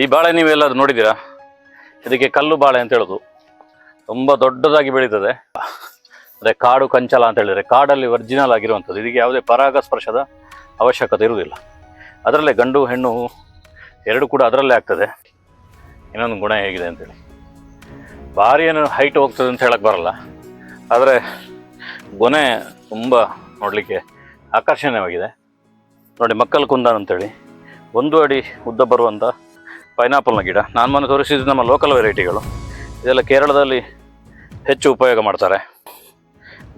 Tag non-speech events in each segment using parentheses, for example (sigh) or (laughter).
ಈ ಬಾಳೆ ನೀವೆಲ್ಲಾದ್ರೂ ನೋಡಿದ್ದೀರಾ? ಇದಕ್ಕೆ ಕಲ್ಲು ಬಾಳೆ ಅಂತ ಹೇಳೋದು. ತುಂಬ ದೊಡ್ಡದಾಗಿ ಬೆಳೀತದೆ. ಅಂದರೆ ಕಾಡು ಕಂಚಲ ಅಂತ ಹೇಳಿದರೆ ಕಾಡಲ್ಲಿ ಒರಿಜಿನಲ್ ಆಗಿರುವಂಥದ್ದು. ಇದಕ್ಕೆ ಯಾವುದೇ ಪರಾಗಸ್ಪರ್ಶದ ಅವಶ್ಯಕತೆ ಇರುವುದಿಲ್ಲ. ಅದರಲ್ಲೇ ಗಂಡು, ಹೆಣ್ಣು ಎರಡು ಕೂಡ ಅದರಲ್ಲೇ ಆಗ್ತದೆ. ಇನ್ನೊಂದು ಗುಣ ಹೇಗಿದೆ ಅಂತೇಳಿ ಭಾರಿ ಏನು ಹೈಟ್ ಹೋಗ್ತದೆ ಅಂತ ಹೇಳಕ್ಕೆ ಬರಲ್ಲ. ಆದರೆ ಗೊನೆ ತುಂಬ ನೋಡಲಿಕ್ಕೆ ಆಕರ್ಷಣೀಯವಾಗಿದೆ. ನೋಡಿ ಮಕ್ಕಳು ಕುಂದಾನ್ ಅಂತೇಳಿ ಒಂದು ಅಡಿ ಉದ್ದ ಬರುವಂಥ ಪೈನಾಪಲ್ನ ಗಿಡ. ನಾನು ಮೊನ್ನೆ ತೋರಿಸಿದ್ದು ನಮ್ಮ ಲೋಕಲ್ ವೆರೈಟಿಗಳು ಇದೆಲ್ಲ ಕೇರಳದಲ್ಲಿ ಹೆಚ್ಚು ಉಪಯೋಗ ಮಾಡ್ತಾರೆ.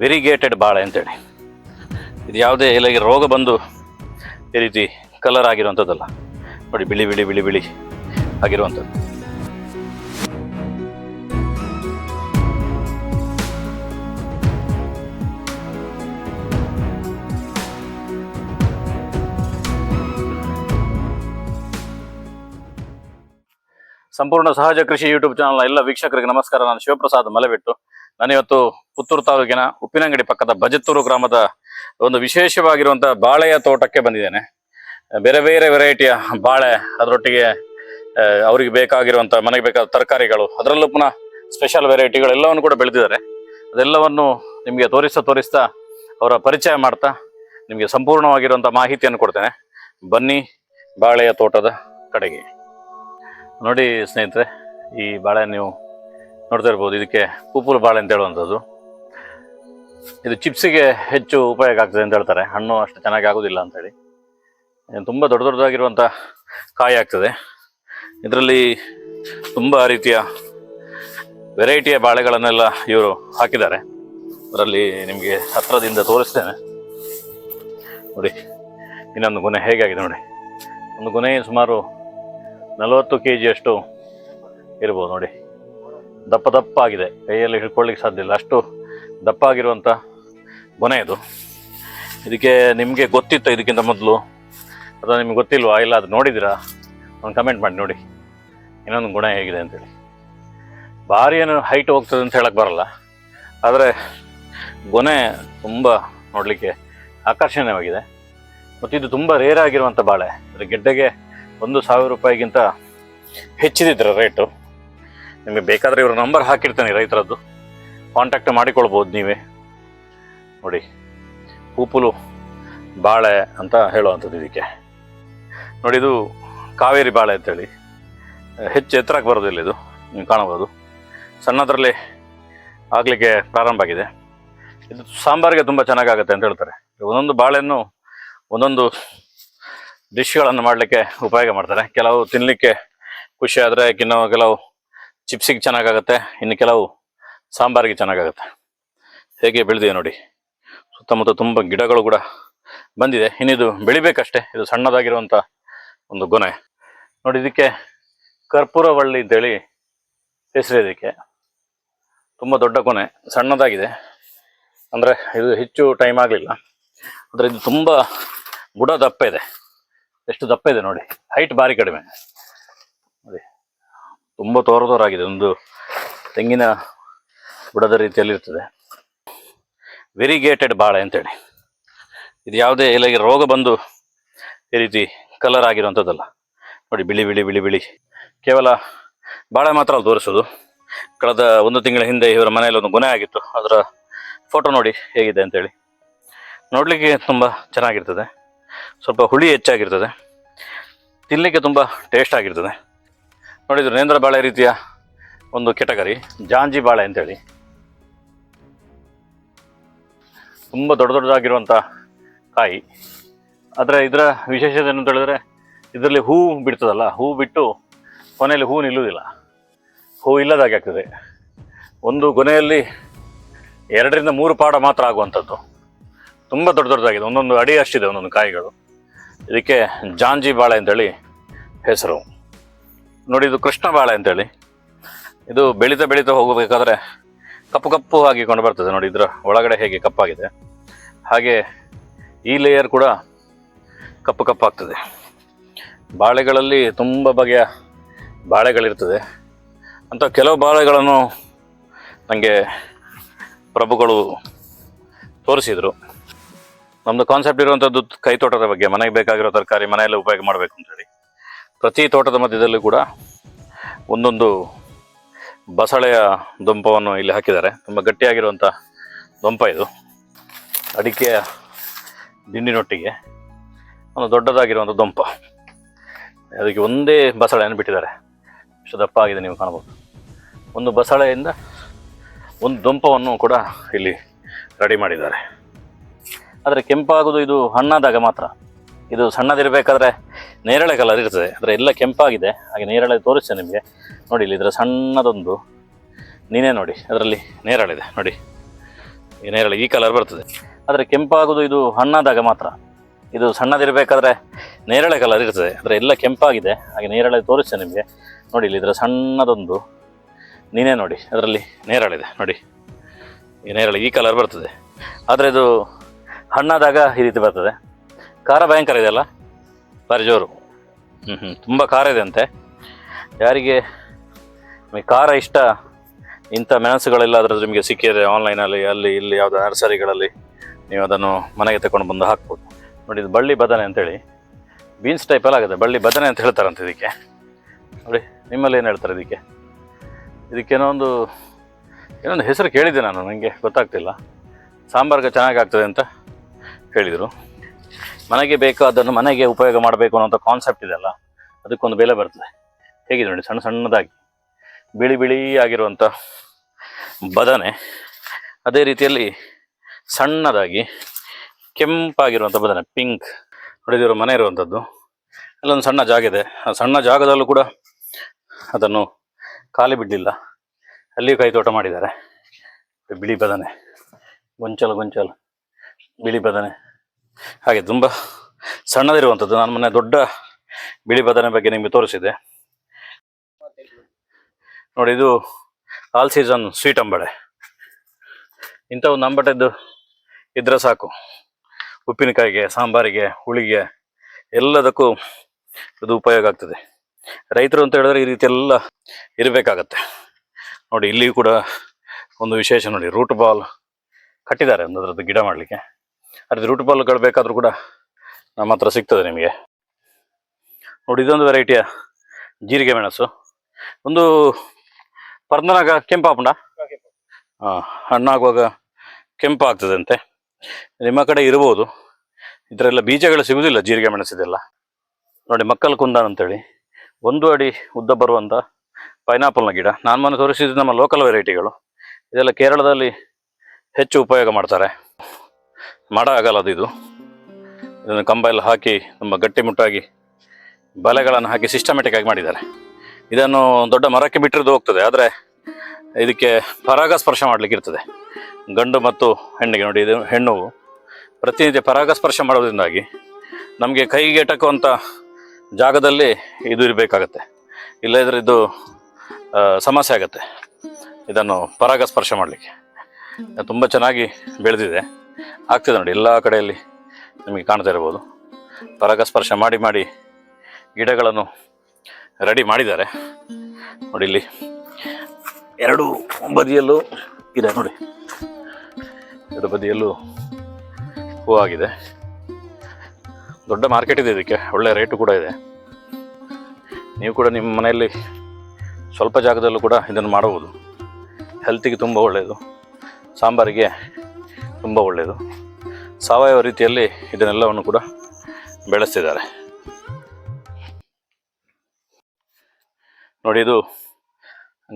ವೆರಿಗೇಟೆಡ್ ಬಾಳೆ ಅಂತೇಳಿ. ಇದು ಯಾವುದೇ ಇಲ್ಲಿಗೆ ರೋಗ ಬಂದು ಈ ರೀತಿ ಕಲರ್ ಆಗಿರುವಂಥದ್ದಲ್ಲ ನೋಡಿ ಬಿಳಿ ಬಿಳಿ ಬಿಳಿ ಬಿಳಿ ಆಗಿರುವಂಥದ್ದು ಸಂಪೂರ್ಣ ಸಹಜ ಕೃಷಿ ಯೂಟ್ಯೂಬ್ ಚಾನಲ್ನ ಎಲ್ಲ ವೀಕ್ಷಕರಿಗೆ ನಮಸ್ಕಾರ. ನಾನು ಶಿವಪ್ರಸಾದ್ ಮಲೆಬೆಟ್ಟು. ನಾನಿವತ್ತು ಪುತ್ತೂರು ತಾಲೂಕಿನ ಉಪ್ಪಿನಂಗಡಿ ಪಕ್ಕದ ಬಜತ್ತೂರು ಗ್ರಾಮದ ಒಂದು ವಿಶೇಷವಾಗಿರುವಂಥ ಬಾಳೆಯ ತೋಟಕ್ಕೆ ಬಂದಿದ್ದೇನೆ. ಬೇರೆ ಬೇರೆ ವೆರೈಟಿಯ ಬಾಳೆ, ಅದರೊಟ್ಟಿಗೆ ಅವರಿಗೆ ಬೇಕಾಗಿರುವಂಥ ಮನೆಗೆ ಬೇಕಾದ ತರಕಾರಿಗಳು, ಅದರಲ್ಲೂ ಪುನಃ ಸ್ಪೆಷಲ್ ವೆರೈಟಿಗಳು ಎಲ್ಲವನ್ನು ಕೂಡ ಬೆಳೆದಿದ್ದಾರೆ. ಅದೆಲ್ಲವನ್ನು ನಿಮಗೆ ತೋರಿಸ್ತಾ ತೋರಿಸ್ತಾ ಅವರ ಪರಿಚಯ ಮಾಡ್ತಾ ನಿಮಗೆ ಸಂಪೂರ್ಣವಾಗಿರುವಂಥ ಮಾಹಿತಿಯನ್ನು ಕೊಡ್ತೇನೆ. ಬನ್ನಿ ಬಾಳೆಯ ತೋಟದ ಕಡೆಗೆ. ನೋಡಿ ಸ್ನೇಹಿತರೆ, ಈ ಬಾಳೆ ನೀವು ನೋಡ್ತಾ ಇರ್ಬೋದು. ಇದಕ್ಕೆ ಪೂಪುಲು ಬಾಳೆ ಅಂತ ಹೇಳುವಂಥದ್ದು. ಇದು ಚಿಪ್ಸಿಗೆ ಹೆಚ್ಚು ಉಪಯೋಗ ಆಗ್ತದೆ ಅಂತ ಹೇಳ್ತಾರೆ. ಹಣ್ಣು ಅಷ್ಟು ಚೆನ್ನಾಗಿ ಆಗೋದಿಲ್ಲ ಅಂತೇಳಿ ತುಂಬ ದೊಡ್ಡ ದೊಡ್ಡದಾಗಿರುವಂಥ ಕಾಯಿ ಆಗ್ತದೆ. ಇದರಲ್ಲಿ ತುಂಬ ರೀತಿಯ ವೆರೈಟಿಯ ಬಾಳೆಗಳನ್ನೆಲ್ಲ ಇವರು ಹಾಕಿದ್ದಾರೆ. ಅದರಲ್ಲಿ ನಿಮಗೆ ಹತ್ರದಿಂದ ತೋರಿಸ್ತೇನೆ. ನೋಡಿ, ಇನ್ನೊಂದು ಗೊನೆ ಹೇಗಾಗಿದೆ ನೋಡಿ. ಒಂದು ಗೊನೆ ಸುಮಾರು ನಲವತ್ತು ಕೆ ಜಿಯಷ್ಟು ಇರ್ಬೋದು ನೋಡಿ. ದಪ್ಪ ದಪ್ಪ ಆಗಿದೆ ಕೈಯಲ್ಲಿ ಹಿಡ್ಕೊಳ್ಳಿಕ್ಕೆ ಸಾಧ್ಯ ಇಲ್ಲ. ಅಷ್ಟು ದಪ್ಪ ಆಗಿರುವಂಥ ಗೊನೆ ಇದು. ಇದಕ್ಕೆ ನಿಮಗೆ ಗೊತ್ತಿತ್ತು ಇದಕ್ಕಿಂತ ಮೊದಲು. ಅಥವಾ ನಿಮ್ಗೆ ಗೊತ್ತಿಲ್ವಾ? ಇಲ್ಲ, ಅದು ನೋಡಿದಿರಾ ಒಂದು ಕಮೆಂಟ್ ಮಾಡಿ ನೋಡಿ. ಇನ್ನೊಂದು ಗುಣ ಹೇಗಿದೆ ಅಂತೇಳಿ. ಭಾರಿ ಏನು ಹೈಟ್ ಹೋಗ್ತದೆ ಅಂತ ಹೇಳಕ್ಕೆ ಬರಲ್ಲ. ಆದರೆ ಗೊನೆ ತುಂಬ ನೋಡಲಿಕ್ಕೆ ಆಕರ್ಷಣೀಯವಾಗಿದೆ. ಮತ್ತು ಇದು ತುಂಬ ರೇರ್ ಆಗಿರುವಂಥ ಬಾಳೆ. ಅಂದರೆ ಗೆಡ್ಡೆಗೆ ಒಂದು ಸಾವಿರ ರೂಪಾಯಿಗಿಂತ ಹೆಚ್ಚಿದಿದ್ರೆ ರೇಟು ನಿಮಗೆ ಬೇಕಾದರೆ ಇವ್ರ ನಂಬರ್ ಹಾಕಿರ್ತಾನೆ ರೈತರದ್ದು. ಕಾಂಟ್ಯಾಕ್ಟ್ ಮಾಡಿಕೊಳ್ಬೋದು ನೀವೇ. ನೋಡಿ ಪೂಪುಲು ಬಾಳೆ ಅಂತ ಹೇಳುವಂಥದ್ದು ಇದಕ್ಕೆ. ನೋಡಿ, ಇದು ಕಾವೇರಿ ಬಾಳೆ ಅಂತೇಳಿ. ಹೆಚ್ಚು ಎತ್ತರಕ್ಕೆ ಬರೋದಿಲ್ಲ ಇದು. ನೀವು ಕಾಣಬಹುದು. ಸಣ್ಣದರಲ್ಲಿ ಆಗಲಿಕ್ಕೆ ಪ್ರಾರಂಭ ಆಗಿದೆ. ಇದು ಸಾಂಬಾರಿಗೆ ತುಂಬ ಚೆನ್ನಾಗಾಗುತ್ತೆ ಅಂತ ಹೇಳ್ತಾರೆ. ಒಂದೊಂದು ಬಾಳೆಯನ್ನು ಒಂದೊಂದು ಡಿಶ್ಗಳನ್ನು ಮಾಡಲಿಕ್ಕೆ ಉಪಯೋಗ ಮಾಡ್ತಾರೆ. ಕೆಲವು ತಿನ್ನಲಿಕ್ಕೆ ಖುಷಿ ಆದರೆ ಕೆಲವು ಚಿಪ್ಸಿಗೆ ಚೆನ್ನಾಗಾಗುತ್ತೆ, ಇನ್ನು ಕೆಲವು ಸಾಂಬಾರಿಗೆ ಚೆನ್ನಾಗಾಗುತ್ತೆ. ಹೇಗೆ ಬೆಳೆದಿದೆ ನೋಡಿ. ಸುತ್ತಮುತ್ತ ತುಂಬ ಗಿಡಗಳು ಕೂಡ ಬಂದಿದೆ. ಇನ್ನಿದು ಬೆಳಿಬೇಕಷ್ಟೇ. ಇದು ಸಣ್ಣದಾಗಿರುವಂಥ ಒಂದು ಗೊನೆ. ನೋಡಿ, ಇದಕ್ಕೆ ಕರ್ಪೂರವಳ್ಳಿ ಅಂತೇಳಿ ಹೆಸರು ಇದಕ್ಕೆ. ತುಂಬ ದೊಡ್ಡ ಕೊನೆ ಸಣ್ಣದಾಗಿದೆ. ಅಂದರೆ ಇದು ಹೆಚ್ಚು ಟೈಮ್ ಆಗಲಿಲ್ಲ. ಆದರೆ ಇದು ತುಂಬ ಬುಡ ದಪ್ಪ ಇದೆ. ಎಷ್ಟು ದಪ್ಪ ಇದೆ ನೋಡಿ. ಹೈಟ್ ಭಾರಿ ಕಡಿಮೆ. ನೋಡಿ. ತುಂಬ ತೋರ ತೋರ ಆಗಿದೆ ಒಂದು ತೆಂಗಿನ ಬುಡದ ರೀತಿಯಲ್ಲಿ ಇರ್ತದೆ ವೆರಿಗೇಟೆಡ್ ಬಾಳೆ ಅಂತೇಳಿ. ಇದು ಯಾವುದೇ ಇಲ್ಲಿಗೆ ರೋಗ ಬಂದು ಈ ರೀತಿ ಕಲರ್ ಆಗಿರುವಂಥದ್ದಲ್ಲ. ನೋಡಿ, ಬಿಳಿ ಬಿಳಿ ಬಿಳಿ ಬಿಳಿ. ಕೇವಲ ಬಾಳೆ ಮಾತ್ರ ಅಲ್ಲಿ ತೋರಿಸೋದು. ಕಳೆದ ಒಂದು ತಿಂಗಳ ಹಿಂದೆ ಇವರ ಮನೆಯಲ್ಲಿ ಒಂದು ಗುಣ ಆಗಿತ್ತು. ಅದರ ಫೋಟೋ ನೋಡಿ ಹೇಗಿದೆ ಅಂತೇಳಿ. ನೋಡಲಿಕ್ಕೆ ತುಂಬ ಚೆನ್ನಾಗಿರ್ತದೆ. ಸ್ವಲ್ಪ ಹುಳಿ ಹೆಚ್ಚಾಗಿರ್ತದೆ. ತಿನ್ನಲಿಕ್ಕೆ ತುಂಬ ಟೇಸ್ಟ್ ಆಗಿರ್ತದೆ. ನೋಡಿದ್ರು ನೇಂದ್ರ ಬಾಳೆ ರೀತಿಯ ಒಂದು ಕೆಟಗರಿ, ಜಾಂಜಿ ಬಾಳೆ ಅಂತೇಳಿ. ತುಂಬ ದೊಡ್ಡ ದೊಡ್ಡದಾಗಿರುವಂಥ ಕಾಯಿ. ಆದರೆ ಇದರ ವಿಶೇಷತೆ ಏನು ಅಂತ ಹೇಳಿದ್ರೆ, ಇದರಲ್ಲಿ ಹೂ ಬಿಡ್ತದಲ್ಲ, ಹೂ ಬಿಟ್ಟು ಕೊನೆಯಲ್ಲಿ ಹೂ ನಿಲ್ಲುವುದಿಲ್ಲ. ಹೂ ಇಲ್ಲದಾಗೆ ಆಗ್ತದೆ. ಒಂದು ಕೊನೆಯಲ್ಲಿ ಎರಡರಿಂದ ಮೂರು ಪಾಡ ಮಾತ್ರ ಆಗುವಂಥದ್ದು. ತುಂಬ ದೊಡ್ಡ ದೊಡ್ಡದಾಗಿದೆ. ಒಂದೊಂದು ಅಡಿ ಅಷ್ಟಿದೆ, ಒಂದೊಂದು ಕಾಯಿಗಳು. ಇದಕ್ಕೆ ಜಾಂಜಿ ಬಾಳೆ ಅಂತೇಳಿ ಹೆಸರು. ನೋಡಿ, ಇದು ಕೃಷ್ಣ ಬಾಳೆ ಅಂತೇಳಿ. ಇದು ಬೆಳೀತಾ ಬೆಳೀತಾ ಹೋಗಬೇಕಾದ್ರೆ ಕಪ್ಪು ಕಪ್ಪು ಆಗಿ ಕೊಂಡು ಬರ್ತದೆ ನೋಡಿ, ಇದರ ಒಳಗಡೆ ಹೇಗೆ ಕಪ್ಪಾಗಿದೆ. ಹಾಗೆ ಈ ಲೇಯರ್ ಕೂಡ ಕಪ್ಪು ಕಪ್ಪಾಗ್ತದೆ. ಬಾಳೆಗಳಲ್ಲಿ ತುಂಬ ಬಗೆಯ ಬಾಳೆಗಳಿರ್ತದೆ. ಅಂತ ಕೆಲವು ಬಾಳೆಗಳನ್ನು ನನಗೆ ಪ್ರಭುಗಳು ತೋರಿಸಿದರು. ನಮ್ಮದು ಕಾನ್ಸೆಪ್ಟ್ ಇರುವಂಥದ್ದು ಕೈ ತೋಟದ ಬಗ್ಗೆ, ಮನೆಗೆ ಬೇಕಾಗಿರೋ ತರಕಾರಿ ಮನೆಯಲ್ಲೇ ಉಪಯೋಗ ಮಾಡಬೇಕು ಅಂತೇಳಿ ಪ್ರತಿ ತೋಟದ ಮಧ್ಯದಲ್ಲೂ ಕೂಡ ಒಂದೊಂದು ಬಸಳೆಯ ದೊಂಪವನ್ನು ಇಲ್ಲಿ ಹಾಕಿದ್ದಾರೆ. ತುಂಬ ಗಟ್ಟಿಯಾಗಿರುವಂಥ ದೊಂಪ ಇದು. ಅಡಿಕೆಯ ದಿಂಡಿನೊಟ್ಟಿಗೆ ಒಂದು ದೊಡ್ಡದಾಗಿರುವಂಥ ದೊಂಪ. ಅದಕ್ಕೆ ಒಂದೇ ಬಸಳೆಯನ್ನು ಬಿಟ್ಟಿದ್ದಾರೆ. ಇಷ್ಟು ದಪ್ಪ ಆಗಿದೆ, ನೀವು ಕಾಣಬಹುದು. ಒಂದು ಬಸಳೆಯಿಂದ ಒಂದು ದೊಂಪವನ್ನು ಕೂಡ ಇಲ್ಲಿ ರೆಡಿ ಮಾಡಿದ್ದಾರೆ. ಆದರೆ ಕೆಂಪಾಗೋದು ಇದು ಹಣ್ಣಾದಾಗ ಮಾತ್ರ. ಇದು ಸಣ್ಣದಿರಬೇಕಾದ್ರೆ ನೇರಳೆ ಕಲರ್ ಇರ್ತದೆ. ಅಂದರೆ ಎಲ್ಲ ಕೆಂಪಾಗಿದೆ. ಹಾಗೆ ನೇರಳೆ ತೋರಿಸ್ತೇನೆ ನಿಮಗೆ. ನೋಡಿ ಇಲ್ಲಿ ಇದರ ಸಣ್ಣದೊಂದು ನೀನೇ ನೋಡಿ. ಅದರಲ್ಲಿ ನೇರಳಿದೆ ನೋಡಿ. ಈ ನೇರಳೆ ಈ ಕಲರ್ ಬರ್ತದೆ. ಆದರೆ ಕೆಂಪಾಗೋದು ಇದು ಹಣ್ಣಾದಾಗ ಮಾತ್ರ. ಇದು ಸಣ್ಣದಿರಬೇಕಾದ್ರೆ ನೇರಳೆ ಕಲರ್ ಇರ್ತದೆ. ಅಂದರೆ ಎಲ್ಲ ಕೆಂಪಾಗಿದೆ. ಹಾಗೆ ನೇರಳೆ ತೋರಿಸ್ತೇನೆ ನಿಮಗೆ. ನೋಡಿ ಇಲ್ಲಿ ಇದರ ಸಣ್ಣದೊಂದು ನೀನೇ ನೋಡಿ. ಅದರಲ್ಲಿ ನೇರಳಿದೆ ನೋಡಿ. ಈ ನೇರಳೆ ಈ ಕಲರ್ ಬರ್ತದೆ. ಆದರೆ ಇದು ಹಣ್ಣಾದಾಗ ಈ ರೀತಿ ಬರ್ತದೆ. ಖಾರ ಭಯಂಕರ ಇದೆಯಲ್ಲ? ಭಾರಿ ಜೋರು. ಹ್ಞೂ ಹ್ಞೂ ತುಂಬ ಖಾರ ಇದೆ ಅಂತೆ. ಯಾರಿಗೆ ಖಾರ ಇಷ್ಟ, ಇಂಥ ಮೆಣಸುಗಳೆಲ್ಲ ಅದರ ನಿಮಗೆ ಸಿಕ್ಕಿದೆ ಆನ್ಲೈನಲ್ಲಿ, ಅಲ್ಲಿ, ಇಲ್ಲಿ ಯಾವುದೋ ನರ್ಸರಿಗಳಲ್ಲಿ ನೀವು ಅದನ್ನು ಮನೆಗೆ ತಗೊಂಡು ಬಂದು ಹಾಕ್ಬೋದು. ನೋಡಿ, ಇದು ಬಳ್ಳಿ ಬದನೆ ಅಂತೇಳಿ. ಬೀನ್ಸ್ ಟೈಪ್ ಎಲ್ಲ ಆಗುತ್ತೆ. ಬಳ್ಳಿ ಬದನೆ ಅಂತ ಹೇಳ್ತಾರಂತೆ ಇದಕ್ಕೆ. ನೋಡಿ, ನಿಮ್ಮಲ್ಲಿ ಏನು ಹೇಳ್ತಾರೆ ಇದಕ್ಕೆ? ಇದಕ್ಕೇನೋ ಒಂದು ಏನೊಂದು ಹೆಸರು ಕೇಳಿದ್ದೆ ನಾನು ನನಗೆ ಗೊತ್ತಾಗ್ತಿಲ್ಲ. ಸಾಂಬಾರ್ಗೆ ಚೆನ್ನಾಗಿ ಆಗ್ತದೆ ಅಂತ. ಹೇಳಿದರು. ಮನೆಗೆ ಬೇಕಾದನ್ನು ಮನೆಗೆ ಉಪಯೋಗ ಮಾಡಬೇಕು ಅನ್ನೋಂಥ ಕಾನ್ಸೆಪ್ಟ್ ಇದೆಯಲ್ಲ ಅದಕ್ಕೊಂದು ಬೆಲೆ ಬರ್ತದೆ. ಹೇಗಿದೆ ನೋಡಿ, ಸಣ್ಣ ಸಣ್ಣದಾಗಿ, ಬಿಳಿ ಬಿಳಿ ಆಗಿರುವಂಥ ಬದನೆ, ಅದೇ ರೀತಿಯಲ್ಲಿ ಸಣ್ಣದಾಗಿ ಕೆಂಪಾಗಿರುವಂಥ ಬದನೆ ಪಿಂಕ್ ನೋಡಿದಿರೋ ಮನೆ ಇರುವಂಥದ್ದು. ಅಲ್ಲೊಂದು ಸಣ್ಣ ಜಾಗ ಇದೆ. ಆ ಸಣ್ಣ ಜಾಗದಲ್ಲೂ ಕೂಡ ಅದನ್ನು ಖಾಲಿ ಬಿಡಲಿಲ್ಲ. ಅಲ್ಲಿಯೂ ಕೈ ತೋಟ ಮಾಡಿದ್ದಾರೆ. ಬಿಳಿ ಬದನೆ, ಗೊಂಚಲು ಗೊಂಚಲು. ಬಿಳಿ ಬದನೆ. ಹಾಗೆ ತುಂಬ ಸಣ್ಣದಿರುವಂಥದ್ದು. ನಾನು ಮೊನ್ನೆ ದೊಡ್ಡ ಬಿಳಿ ಬದನೆ ಬಗ್ಗೆ ನಿಮಗೆ ತೋರಿಸಿದೆ ನೋಡಿ, ಇದು ಆಲ್ ಸೀಸನ್ ಸ್ವೀಟ್ ಅಂಬಡೆ. ಇಂಥ ಒಂದು ಅಂಬಟದ್ದು ಇದ್ರೆ ಸಾಕು. ಉಪ್ಪಿನಕಾಯಿಗೆ, ಸಾಂಬಾರಿಗೆ, ಹುಳಿಗೆ ಎಲ್ಲದಕ್ಕೂ ಇದು ಉಪಯೋಗ ಆಗ್ತದೆ. ರೈತರು ಅಂತ ಹೇಳಿದ್ರೆ ಈ ರೀತಿ ಎಲ್ಲ ಇರಬೇಕಾಗತ್ತೆ. ನೋಡಿ, ಇಲ್ಲಿಯೂ ಕೂಡ ಒಂದು ವಿಶೇಷ ನೋಡಿ ರೂಟ್ ಬಾಲ್ ಕಟ್ಟಿದ್ದಾರೆ ಒಂದು ಅದರದ್ದು ಗಿಡ ಮಾಡಲಿಕ್ಕೆ. ಅದ್ರ ರೂಟ್ ಬಾಲ್ಗಳು ಬೇಕಾದರೂ ಕೂಡ ನಮ್ಮ ಹತ್ರ ಸಿಗ್ತದೆ ನಿಮಗೆ. ನೋಡಿ, ಇದೊಂದು ವೆರೈಟಿಯ ಜೀರಿಗೆ ಮೆಣಸು. ಒಂದು ಪರ್ದನಾಗ ಕೆಂಪಾಪುಂಡ ಹಾಂ, ಹಣ್ಣಾಗುವಾಗ ಕೆಂಪಾಗ್ತದಂತೆ ನಿಮ್ಮ ಕಡೆ ಇರ್ಬೋದು. ಇದರೆಲ್ಲ ಬೀಜಗಳು ಸಿಗುವುದಿಲ್ಲ ಜೀರಿಗೆ ಮೆಣಸಿದೆಲ್ಲ. ನೋಡಿ ಮಕ್ಕಳ ಕುಂದಾನ್ ಅಂತೇಳಿ. ಒಂದು ಅಡಿ ಉದ್ದ ಬರುವಂಥ ಪೈನಾಪಲ್ನ ಗಿಡ. ನಾನು ಮೊನ್ನೆ ತೋರಿಸಿದ್ದು ನಮ್ಮ ಲೋಕಲ್ ವೆರೈಟಿಗಳು ಇದೆಲ್ಲ ಕೇರಳದಲ್ಲಿ ಹೆಚ್ಚು ಉಪಯೋಗ ಮಾಡ್ತಾರೆ. ಮಾಡ ಆಗಲ್ಲ ಅದು ಇದು. ಇದನ್ನು ಕಂಬ ಎಲ್ಲ ಹಾಕಿ ತುಂಬ ಗಟ್ಟಿಮುಟ್ಟಾಗಿ ಬಲೆಗಳನ್ನು ಹಾಕಿ ಸಿಸ್ಟಮೆಟಿಕ್ ಆಗಿ ಮಾಡಿದ್ದಾರೆ. ಇದನ್ನು ದೊಡ್ಡ ಮರಕ್ಕೆ ಬಿಟ್ಟಿರೋದು ಹೋಗ್ತದೆ, ಆದರೆ ಇದಕ್ಕೆ ಪರಾಗಸ್ಪರ್ಶ ಮಾಡಲಿಕ್ಕೆ ಇರ್ತದೆ. ಗಂಡು ಮತ್ತು ಹೆಣ್ಣಿಗೆ ನೋಡಿ, ಇದು ಹೆಣ್ಣು. ಪ್ರತಿನಿತ್ಯ ಪರಾಗಸ್ಪರ್ಶ ಮಾಡೋದ್ರಿಂದಾಗಿ ನಮಗೆ ಕೈಗೆ ಎಟಕುವಂಥ ಜಾಗದಲ್ಲಿ ಇದು ಇರಬೇಕಾಗತ್ತೆ. ಇಲ್ಲದ್ರೆ ಇದು ಸಮಸ್ಯೆ ಆಗುತ್ತೆ. ಇದನ್ನು ಪರಾಗಸ್ಪರ್ಶ ಮಾಡಲಿಕ್ಕೆ. ತುಂಬ ಚೆನ್ನಾಗಿ ಬೆಳೆದಿದೆ. ಆಗ್ತದೆ ನೋಡಿ, ಎಲ್ಲ ಕಡೆಯಲ್ಲಿ ನಿಮಗೆ ಕಾಣ್ತಾ ಇರ್ಬೋದು. ಪರಾಗಸ್ಪರ್ಶ ಮಾಡಿ ಮಾಡಿ ಗಿಡಗಳನ್ನು ರೆಡಿ ಮಾಡಿದ್ದಾರೆ. ನೋಡಿ ಇಲ್ಲಿ ಎರಡು ಬದಿಯಲ್ಲೂ ಇದೆ, ನೋಡಿ. ಎರಡು ಬದಿಯಲ್ಲೂ ಹೂವಾಗಿದೆ ದೊಡ್ಡ ಮಾರ್ಕೆಟ್ ಇದೆ ಇದಕ್ಕೆ, ಒಳ್ಳೆ ರೇಟು ಕೂಡ ಇದೆ. ನೀವು ಕೂಡ ನಿಮ್ಮ ಮನೆಯಲ್ಲಿ ಸ್ವಲ್ಪ ಜಾಗದಲ್ಲೂ ಕೂಡ ಇದನ್ನು ಮಾಡಬಹುದು. ಹೆಲ್ತಿಗೆ ತುಂಬ ಒಳ್ಳೆಯದು ಸಾಂಬಾರಿಗೆ ತುಂಬ ಒಳ್ಳೆಯದು ಸಾವಯವ ರೀತಿಯಲ್ಲಿ ಇದನ್ನೆಲ್ಲವನ್ನು ಕೂಡ ಬೆಳೆಸ್ತಿದ್ದಾರೆ. ನೋಡಿ ಇದು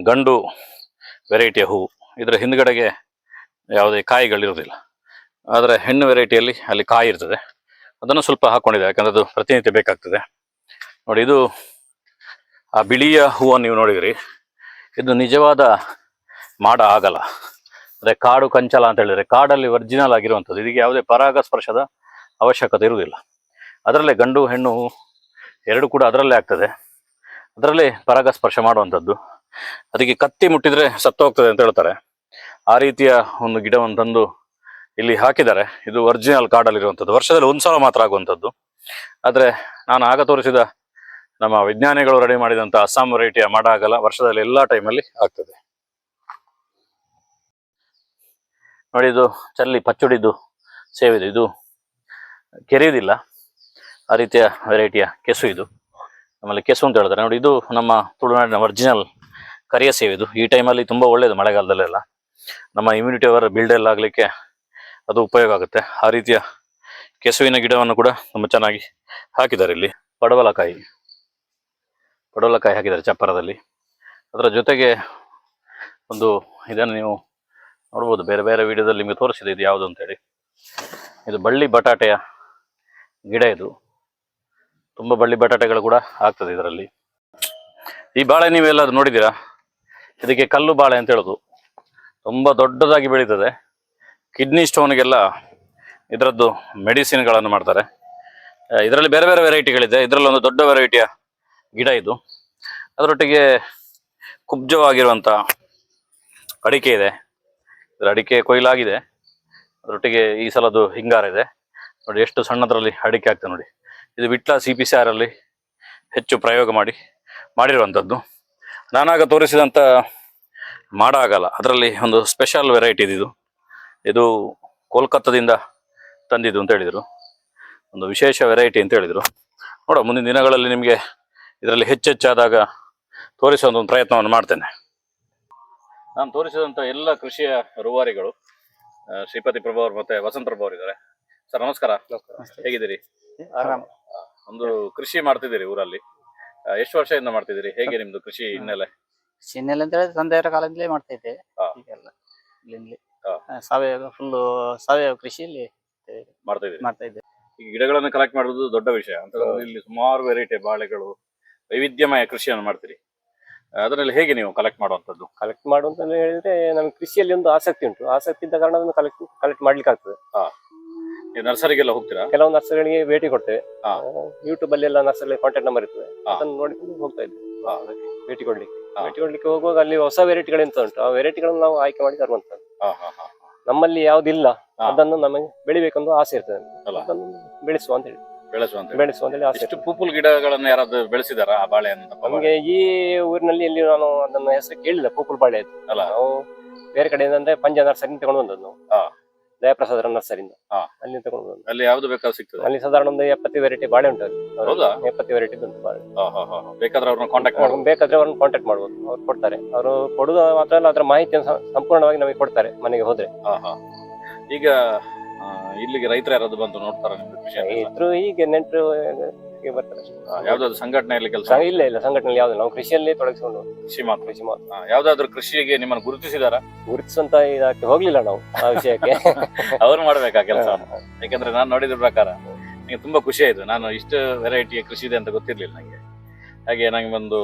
ಗಂಡು ವೆರೈಟಿಯ ಹೂವು. ಇದರ ಹಿಂದ್ಗಡೆಗೆ ಯಾವುದೇ ಕಾಯಿಗಳಿರೋದಿಲ್ಲ ಆದರೆ ಹೆಣ್ಣು ವೆರೈಟಿಯಲ್ಲಿ ಅಲ್ಲಿ ಕಾಯಿ ಇರ್ತದೆ. ಅದನ್ನು ಸ್ವಲ್ಪ ಹಾಕ್ಕೊಂಡಿದೆ ಯಾಕಂದರೆ ಅದು ಪ್ರತಿನಿತ್ಯ ಬೇಕಾಗ್ತದೆ. ನೋಡಿ ಇದು ಆ ಬಿಳಿಯ ಹೂವನ್ನು ನೀವು ನೋಡಿದ್ರಿ. ಇದು ನಿಜವಾದ ಮಾಡ ಆಗಲ್ಲ. ಅದೇ ಕಾಡು ಕಂಚಲ ಅಂತ ಹೇಳಿದ್ರೆ ಕಾಡಲ್ಲಿ ಒರಿಜಿನಲ್ ಆಗಿರುವಂಥದ್ದು. ಇದಕ್ಕೆ ಯಾವುದೇ ಪರಾಗಸ್ಪರ್ಶದ ಅವಶ್ಯಕತೆ ಇರುವುದಿಲ್ಲ. ಅದರಲ್ಲೇ ಗಂಡು, ಹೆಣ್ಣು ಎರಡು ಕೂಡ ಅದರಲ್ಲೇ ಆಗ್ತದೆ. ಅದರಲ್ಲೇ ಪರಾಗಸ್ಪರ್ಶ ಮಾಡುವಂಥದ್ದು. ಅದಕ್ಕೆ ಕತ್ತಿ ಮುಟ್ಟಿದ್ರೆ ಸತ್ತೋಗ್ತದೆ ಅಂತ ಹೇಳ್ತಾರೆ. ಆ ರೀತಿಯ ಒಂದು ಗಿಡವನ್ನು ತಂದು ಇಲ್ಲಿ ಹಾಕಿದ್ದಾರೆ. ಇದು ಒರಿಜಿನಲ್ ಕಾಡಲ್ಲಿರುವಂಥದ್ದು. ವರ್ಷದಲ್ಲಿ ಒಂದು ಸಲ ಮಾತ್ರ ಆಗುವಂಥದ್ದು. ಆದರೆ ನಾನು ಆಗ ತೋರಿಸಿದ ನಮ್ಮ ವಿಜ್ಞಾನಿಗಳು ರೆಡಿ ಮಾಡಿದಂಥ ಅಸ್ಸಾಂ ವೆರೈಟಿಯ ಮಾಡಾಗಲ್ಲ ವರ್ಷದಲ್ಲಿ ಎಲ್ಲ ಟೈಮಲ್ಲಿ ಆಗ್ತದೆ. ನೋಡಿ ಇದು ಚರ್ಲಿ ಪಚ್ಚುಡಿದು ಸೇವಿದು. ಇದು ಕೆರೆಯುವುದಿಲ್ಲ. ಆ ರೀತಿಯ ವೆರೈಟಿಯ ಕೆಸು ಇದು. ಆಮೇಲೆ ಕೆಸು ಅಂತ ಹೇಳ್ತಾರೆ. ನೋಡಿ, ಇದು ನಮ್ಮ ತುಳುನಾಡಿನ ಒರಿಜಿನಲ್ ಕರಿಯ ಸೇವಿದು. ಈ ಟೈಮಲ್ಲಿ ತುಂಬ ಒಳ್ಳೆಯದು ಮಳೆಗಾಲದಲ್ಲೆಲ್ಲ. ನಮ್ಮ ಇಮ್ಯುನಿಟಿ ಅವರ್ ಬಿಲ್ಡ್ ಎಲ್ಲ ಆಗಲಿಕ್ಕೆ ಅದು ಉಪಯೋಗ ಆಗುತ್ತೆ. ಆ ರೀತಿಯ ಕೆಸುವಿನ ಗಿಡವನ್ನು ಕೂಡ ತುಂಬ ಚೆನ್ನಾಗಿ ಹಾಕಿದ್ದಾರೆ ಇಲ್ಲಿ. ಪಡವಲಕಾಯಿ. ಪಡವಲಕಾಯಿ ಹಾಕಿದ್ದಾರೆ ಚಪ್ಪರದಲ್ಲಿ. ಅದರ ಜೊತೆಗೆ ಒಂದು, ಇದನ್ನು ನೀವು ನೋಡ್ಬೋದು, ಬೇರೆ ಬೇರೆ ವಿಡಿಯೋದಲ್ಲಿ ನಿಮಗೆ ತೋರಿಸಿದೆ ಇದು ಯಾವುದು ಅಂತೇಳಿ. ಇದು ಬಳ್ಳಿ ಬಟಾಟೆಯ ಗಿಡ ಇದು. ತುಂಬ ಬಳ್ಳಿ ಬಟಾಟೆಗಳು ಕೂಡ ಆಗ್ತದೆ ಇದರಲ್ಲಿ. ಈ ಬಾಳೆ ನೀವೆಲ್ಲ ಅದು ನೋಡಿದ್ದೀರಾ? ಇದಕ್ಕೆ ಕಲ್ಲು ಬಾಳೆ ಅಂತ ಹೇಳೋದು. ತುಂಬ ದೊಡ್ಡದಾಗಿ ಬೆಳೀತದೆ. ಕಿಡ್ನಿ ಸ್ಟೋನ್ಗೆಲ್ಲ ಇದರದ್ದು ಮೆಡಿಸಿನ್ಗಳನ್ನು ಮಾಡ್ತಾರೆ. ಇದರಲ್ಲಿ ಬೇರೆ ಬೇರೆ ವೆರೈಟಿಗಳಿದೆ. ಇದರಲ್ಲಿ ಒಂದು ದೊಡ್ಡ ವೆರೈಟಿಯ ಗಿಡ ಇದು. ಅದರೊಟ್ಟಿಗೆ ಕುಬ್ಜವಾಗಿರುವಂಥ ಅಡಿಕೆ ಇದೆ. ಇದರ ಅಡಿಕೆ ಕೊಯ್ಲಾಗಿದೆ. ಅದರೊಟ್ಟಿಗೆ ಈ ಸಲದ್ದು ಹಿಂಗಾರ ಇದೆ. ನೋಡಿ ಎಷ್ಟು ಸಣ್ಣದರಲ್ಲಿ ಅಡಿಕೆ ಆಗ್ತದೆ ನೋಡಿ. ಇದು ವಿಟ್ಲ ಸಿ ಪಿ ಸಿ ಆರಲ್ಲಿ ಹೆಚ್ಚು ಪ್ರಯೋಗ ಮಾಡಿ, ಮಾಡಿರುವಂಥದ್ದು. ನಾನಾಗ ತೋರಿಸಿದಂಥ ಮಾಡ ಆಗಲ್ಲ ಅದರಲ್ಲಿ ಒಂದು ಸ್ಪೆಷಲ್ ವೆರೈಟಿ ಇದು ಇದು. ಕೋಲ್ಕತ್ತಾದಿಂದ ತಂದಿದ್ದು ಅಂತ ಹೇಳಿದರು. ಒಂದು ವಿಶೇಷ ವೆರೈಟಿ ಅಂತ ಹೇಳಿದರು. ನೋಡೋ ಮುಂದಿನ ದಿನಗಳಲ್ಲಿ ನಿಮಗೆ ಇದರಲ್ಲಿ ಹೆಚ್ಚೆಚ್ಚಾದಾಗ ತೋರಿಸುವ ಒಂದು ಪ್ರಯತ್ನವನ್ನು ಮಾಡ್ತೇನೆ. ನಾನು ತೋರಿಸಿದಂಥ ಎಲ್ಲ ಕೃಷಿಯ ರೂವಾರಿಗಳು ಶ್ರೀಪತಿ ಪ್ರಭು ಅವರು ಮತ್ತೆ ವಸಂತ ಪ್ರಭು ಅವರು ಇದ್ದಾರೆ. ಸರ್ ನಮಸ್ಕಾರ. ಹೇಗಿದ್ದೀರಿ? ಆರಾಮ್. ಒಂದು ಕೃಷಿ ಮಾಡ್ತಿದ್ದೀರಿ ಊರಲ್ಲಿ. ಎಷ್ಟು ವರ್ಷದಿಂದ ಮಾಡ್ತಿದ್ದೀರಿ? ಹೇಗೆ ನಿಮ್ದು ಕೃಷಿ ಹಿನ್ನೆಲೆ? ಹಿನ್ನೆಲೆ ಅಂತ ಹೇಳಿದ್ರೆ ತಂದೆಯವರ ಕಾಲದಿಂದಲೇ ಮಾಡ್ತಾ ಇದ್ದೆ. ಈಗೆಲ್ಲ ಇಲ್ಲಿಂದಲೇ. ಹಾ. ಸಾವಯವ ಫುಲ್ ಸಾವಯವ ಕೃಷಿಯಲ್ಲಿ ಮಾಡ್ತಾ ಇದ್ದೆ. ಈ ಗಿಡಗಳನ್ನು ಕಲೆಕ್ಟ್ ಮಾಡುವುದು ದೊಡ್ಡ ವಿಷಯ. ಅಂತ. ಇಲ್ಲಿ ಸುಮಾರು ವೆರೈಟಿ ಬಾಳೆಗಳು ವೈವಿಧ್ಯಮಯ ಕೃಷಿಯನ್ನು ಮಾಡ್ತೀರಿ. ಅದರಲ್ಲಿ ಹೇಗೆ ನೀವು ಕಲೆಕ್ಟ್ ಮಾಡುವಂಥದ್ದು ಕಲೆಕ್ಟ್ ಮಾಡುವಂತ ಹೇಳಿದ್ರೆ ನಮ್ಗೆ ಕೃಷಿಯಲ್ಲಿ ಒಂದು ಆಸಕ್ತಿ ಉಂಟು ಆಸಕ್ತಿ ಇದ್ದ ಕಾರಣ ಅದನ್ನು ಕಲೆಕ್ಟ್ ಕಲೆಕ್ಟ್ ಮಾಡ್ಲಿಕ್ಕೆ ಆಗ್ತದೆ ನೀವು ನರ್ಸರಿಗೆಲ್ಲ ಹೋಗ್ತೀರಾ ಕೆಲವು ನರ್ಸರಿಗಳಿಗೆ ಭೇಟಿ ಕೊಡ್ತೇವೆ ಹಾ. ಯೂಟ್ಯೂಬ್ ಅಲ್ಲಿ ಎಲ್ಲ ನರ್ಸರಿ ಕಾಂಟ್ಯಾಕ್ಟ್ ನಂಬರ್ ಇರ್ತದೆ ಹಾ. ಅದನ್ನು ನೋಡಿಕೊಂಡು ಹೋಗ್ತಾ ಇದ್ವಿ ಹಾ. ಅದಕ್ಕೆ ಭೇಟಿ ಕೊಡ್ಲಿಕ್ಕೆ ಹಾ. ಭೇಟಿ ಕೊಡ್ಲಿಕ್ಕೆ ಹೋಗುವಾಗ ಅಲ್ಲಿ ಹೊಸ ವೆರೈಟಿಗಳು ಎಂತ ಉಂಟು ಆ ವೆರೈಟಿಗಳನ್ನು ನಾವು ಆಯ್ಕೆ ಮಾಡಿ ತರುವಂತದ್ದು ಹಾ, ಹಾ, ಹಾ. ನಮ್ಮಲ್ಲಿ ಯಾವ್ದಿಲ್ಲ ಹಾ. ಅದನ್ನು ನಮಗೆ ಬೆಳಿಬೇಕಂದು ಆಸೆ ಇರ್ತದೆ ಅಲ್ಲ. ಅದನ್ನು ಬೆಳೆಸುವ ಅಂತ ಹೇಳಿ ಬೆಳೆಸುವಂತ ಅಂತ ಆಸೆ ಎಷ್ಟು ಪೂಪುಲ್ ಗಿಡಗಳನ್ನು ಯಾರಾದ್ರೂ ಬೆಳೆಸಿದಾರ ಆ ಬಾಳೆ? ನಮ್ಗೆ ಈ ಊರಿನಲ್ಲಿ ಇಲ್ಲಿ ನಾನು ಅದನ್ನ ಹೆಸರು ಕೇಳಿಲ್ಲ ಪೂಪುಲ್ ಬಾಳೆ ಅಂತ. ಅಲ್ಲ ನಾವು ಬೇರೆ ಕಡೆಯಿಂದ ಅಂದ್ರೆ ಪಂಜ ನರ್ಸರಿ ತಗೊಂಡು ಬಂದದ್ದು ನಾವು ಹಾ. ದಯಾಪ್ರಸಾದರ ನರ್ಸರಿಯಿಂದ ಹಾ. ಅಲ್ಲಿ ತಗೊಂಡು ಬಂದದ್ದು ಅಲ್ಲಿ ಯಾವ್ದು ಬೇಕಾದ್ರೂ ಸಿಗ್ತದೆ ಅಲ್ಲಿ ಸಾಧಾರಣ ಒಂದು ಎಪ್ಪತ್ತು ವೆರೈಟಿ ಬಾಳೆ ಉಂಟು ಅಲ್ಲಿ ಹೌದಾ? ಎಪ್ಪತ್ತು ವೆರೈಟಿ ಉಂಟು ಬಾಳೆ ಹಾ, ಹಾ, ಹಾ, ಹಾ. ಬೇಕಾದ್ರೆ ಅವ್ರನ್ನ ಕಾಂಟ್ಯಾಕ್ಟ್ ಅವ್ರು ಬೇಕಾದ್ರೆ ಅವ್ರನ್ನ ಕಾಂಟ್ಯಾಕ್ಟ್ ಮಾಡ್ಬೋದು ಅವ್ರು ಕೊಡ್ತಾರೆ ಅವರು ಕೊಡುದು ಮಾತ್ರ ಅಲ್ಲ ಅದರ ಮಾಹಿತಿಯನ್ನು ಸ- ಸಂಪೂರ್ಣವಾಗಿ ನಮಗೆ ಕೊಡ್ತಾರೆ ಮನೆಗೆ ಹೋದ್ರೆ ಹಾ, ಹಾ. ಈಗ ಇಲ್ಲಿಗೆ ರೈತರು ಯಾರಾದ್ರು ಬಂದು ನೋಡ್ತಾರೆ ನಿಮ್ದು ಕೃಷಿ ಇದ್ರು ಹೀಗೆ ನೆಂಟರು ಹೀಗೆ ಬರ್ತಾರೆ. ಯಾವ್ದಾದ್ರು ಸಂಘಟನೆಯಲ್ಲಿ ಕೆಲಸ? ಇಲ್ಲ ಇಲ್ಲ ಸಂಘಟನೆ ಯಾವ್ದು ನಾವು ಕೃಷಿಯಲ್ಲೇ ತೊಡಗಿಸ್ಕೊಂಡು ಕೃಷಿ ಮಾತ್ರ. ಕೃಷಿ ಮಾತ್ರ. ಯಾವ್ದಾದ್ರು ಕೃಷಿಗೆ ನಿಮ್ಮನ್ನು ಗುರುತಿಸಿದಾರ? ಗುರುತಿಸುವಂತ ಇದಕ್ಕೆ ಹೋಗ್ಲಿಲ್ಲ ನಾವು ಆ ವಿಷಯಕ್ಕೆ. (laughs) ಅವ್ರು ಮಾಡ್ಬೇಕಾ ಕೆಲಸ? ಯಾಕಂದ್ರೆ ನಾನು ನೋಡಿದ ಪ್ರಕಾರ ನನಗೆ ತುಂಬಾ ಖುಷಿ ಆಯ್ತು. ನಾನು ಇಷ್ಟು ವೆರೈಟಿಯ ಕೃಷಿ ಇದೆ ಅಂತ ಗೊತ್ತಿರ್ಲಿಲ್ಲ ನಂಗೆ. ಹಾಗೆ ನಂಗೆ ಒಂದು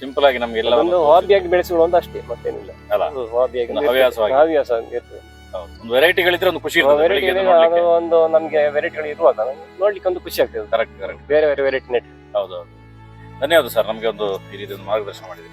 ಸಿಂಪಲ್ ಆಗಿ ನಮ್ಗೆ ಎಲ್ಲ ಒಂದು ಹಾಬಿಯಾಗಿ ಬೆಳೆಸಿಕೊಳ್ಳುವಂತ ಅಷ್ಟೇ ಮತ್ತೇನಿಲ್ಲ. ಅಲ್ಲ. ಹ್ಮ್, ಒಂದು ಹವ್ಯಾಸವಾಗಿ. ಹವ್ಯಾಸ ಇರ್ತದೆ ಒಂದು ವೆರೈಟಿಗಳಿದ್ರೆ ಒಂದು ಖುಷಿ ಇರ್ತದೆ ವೆರೈಟಿ ಅದು ಒಂದು ನಮಗೆ ವೆರೈಟಿಗಳು ಇರುವಾಗ ನೋಡ್ಲಿಕ್ಕೆ ಒಂದು ಖುಷಿ ಆಗ್ತದೆ ಕರೆಕ್ಟ್ ಕರೆಕ್ಟ್ ಬೇರೆ ಬೇರೆ ವೆರೈಟಿ ನೆಟ್ ಹೌದು ಹೌದು. ಧನ್ಯವಾದ ಸರ್ ನಮಗೆ ಒಂದು ಈ ರೀತಿ ಒಂದು ಮಾರ್ಗದರ್ಶನ ಮಾಡಿದ್ರಿ.